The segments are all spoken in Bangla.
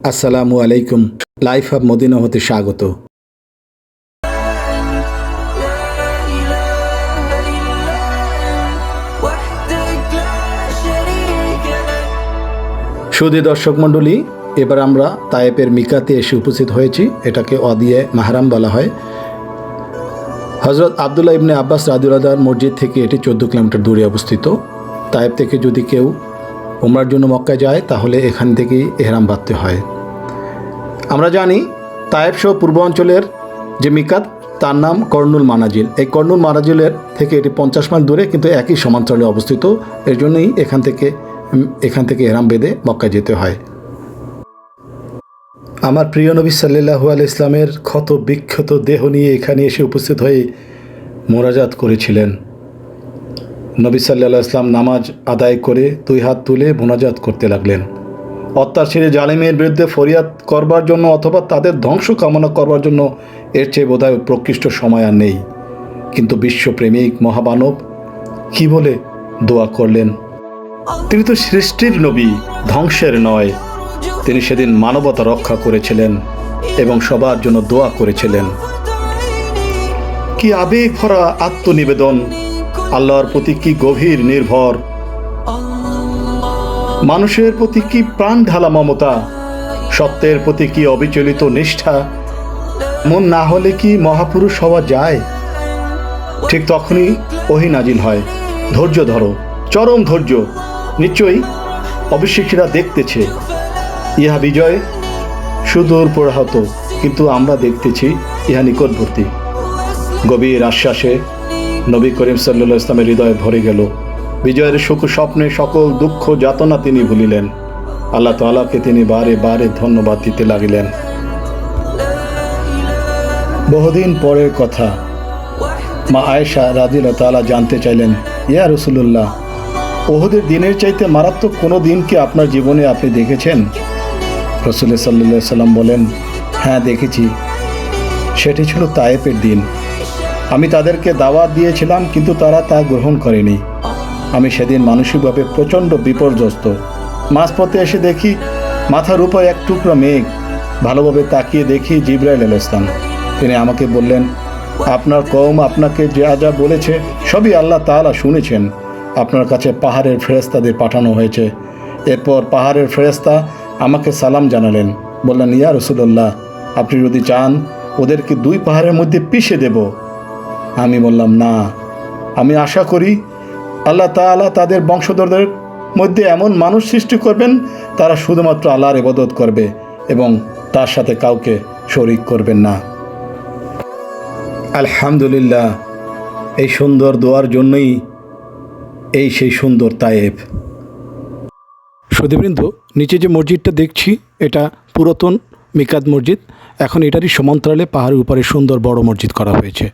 আসসালামু আলাইকুম, লাইফ অব মদিনা হতে স্বাগত। সুদী দর্শক মণ্ডলী, এবার আমরা তায়েপের মিকাতে এসে উপস্থিত হয়েছি, এটাকে অদিয়ে মাহারাম বলা হয়। হজরত আবদুল্লাহ ইবনে আব্বাস রাদুলাদার মসজিদ থেকে এটি চোদ্দ কিলোমিটার দূরে অবস্থিত। তায়েব থেকে যদি কেউ উমরার জন্য মক্কায় যায়, তাহলে এখান থেকেই এহরাম বাঁধতে হয়। আমরা জানি তায়েব সহ পূর্বাঞ্চলের যে মিকাত, তার নাম কর্নুল মানাজিল। এই কর্নুল মানাজিলের থেকে এটি পঞ্চাশ মাইল দূরে, কিন্তু একই সমান্তরালে অবস্থিত। এর জন্যই এখান থেকে এখান থেকে এহরাম বেঁধে মক্কায় যেতে হয়। আমার প্রিয় নবী সাল্লাহু আল ইসলামের ক্ষত বিক্ষত দেহ নিয়ে এখানে এসে উপস্থিত হয়ে মোরাজাত করেছিলেন। নবী সাল্লাহ ইসলাম নামাজ আদায় করে দুই হাত তুলে মোনাজাত করতে লাগলেন। অত্যাচারী জালিমের বিরুদ্ধে ফরিয়াদ করবার জন্য অথবা তাদের ধ্বংস কামনা করবার জন্য এর চেয়ে বোধহয় প্রকৃষ্ট সময় আর নেই। কিন্তু বিশ্বপ্রেমিক মহামানব কি বলে দোয়া করলেন? তিনি তো সৃষ্টির নবী, ধ্বংসের নয়। তিনি সেদিন মানবতা রক্ষা করেছিলেন এবং সবার জন্য দোয়া করেছিলেন। কি আবেগ ভরা আত্মনিবেদন আল্লাহর প্রতি কি গভীর নির্ভর? মানুষের প্রতি কি প্রাণ ঢালা মমতা? সত্যের প্রতি কি অবিচলিত নিষ্ঠা? মন না হলে কি মহাপুরুষ হওয়া যায়? ঠিক তখনই ওহি নাজিল হয়, ধৈর্য ধরো, চরম ধৈর্য। নিশ্চয়ই অবিশ্বাসীরা দেখতেছে, ইহা বিজয় সুদূর প্রহাত কিন্তু আমরা দেখতেছি ইহা নিকটবর্তী। গভীর আশ্বাসে নবী করিম সাল্লা ইসলামের হৃদয় ভরে গেল। বিজয়ের সুখ স্বপ্নে সকল দুঃখ যাতনা তিনি ভুলিলেন। আল্লাহ তালাকে তিনি বারে বারে ধন্যবাদ দিতে লাগিলেন। বহুদিন পরের কথা, মা আয়েশা রাজিল তালা জানতে চাইলেন, ইয়া রসুল্লাহ ওহুদের দিনের চাইতে মারাত্মক কোনো দিন কি আপনার জীবনে আপনি দেখেছেন? রসুল সাল্লা সাল্লাম বলেন হ্যাঁ দেখেছি। সেটি ছিল তায়েফের দিন। আমি তাদেরকে দাওয়াত দিয়েছিলাম, কিন্তু তারা তা গ্রহণ করেনি। আমি সেদিন মানসিকভাবে প্রচণ্ড বিপর্যস্ত। মাঝপথে এসে দেখি, মাথার উপর এক টুকরো মেঘ। ভালোভাবে তাকিয়ে দেখি জিব্রাইল আল ইসলাম তিনি আমাকে বললেন, আপনার কৌম আপনাকে যা যা বলেছে, সবই আল্লাহ তাআলা শুনেছেন। আপনার কাছে পাহাড়ের ফেরেস্তাদের পাঠানো হয়েছে। এরপর পাহাড়ের ফেরেস্তা আমাকে সালাম জানালেন। বললেন, ইয়া রসুল্লাহ আপনি যদি চান, ওদেরকে দুই পাহাড়ের মধ্যে পিষে দেব। আমি বললাম, না। আমি আশা করি আল্লাহ তাআলা তাদের বংশধরদের মধ্যে এমন মানুষ সৃষ্টি করবেন, তারা শুধুমাত্র আল্লাহর ইবাদত করবে এবং তার সাথে কাউকে শরিক করবেন না। আলহামদুলিল্লাহ, এই সুন্দর দোয়ার জন্যই এই সেই সুন্দর তায়েব। সুদীবৃন্দ নিচে যে মসজিদটা দেখছি, এটা পুরাতন মিকাত মসজিদ। এখন এটারই সমান্তরালে পাহাড়ের উপরে সুন্দর বড় মসজিদ করা হয়েছে।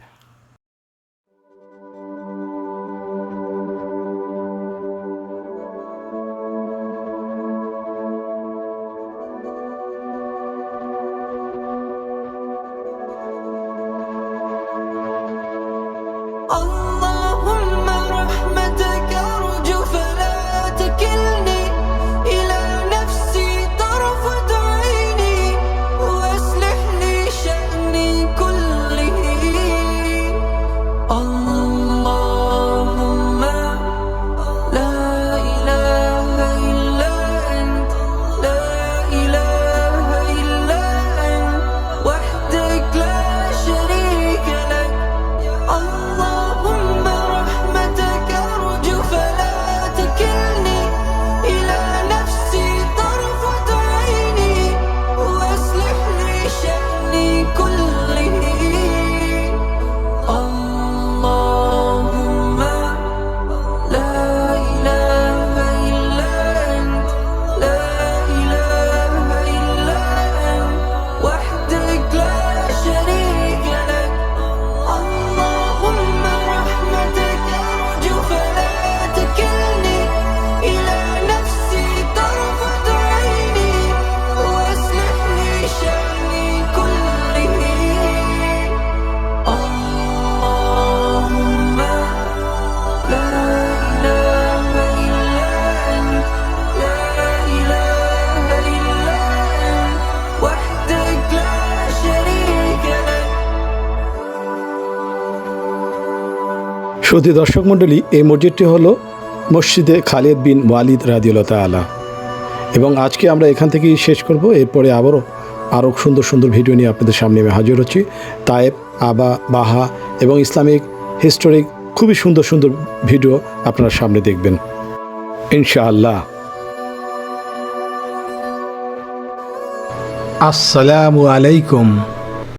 সুধী দর্শক মণ্ডলী, এই মসজিদটি হলো মসজিদে খালিদ বিন ওয়ালিদ রাদিউল তালা এবং আজকে আমরা এখান থেকেই শেষ করব। এরপরে আবারও আরও সুন্দর সুন্দর ভিডিও নিয়ে আপনাদের সামনে আমি হাজির হচ্ছি। তায়েব, আবা, বাহা এবং ইসলামিক হিস্টোরিক খুবই সুন্দর সুন্দর ভিডিও আপনারা সামনে দেখবেন। ইনশাআল্লাহ। আসসালামু আলাইকুম।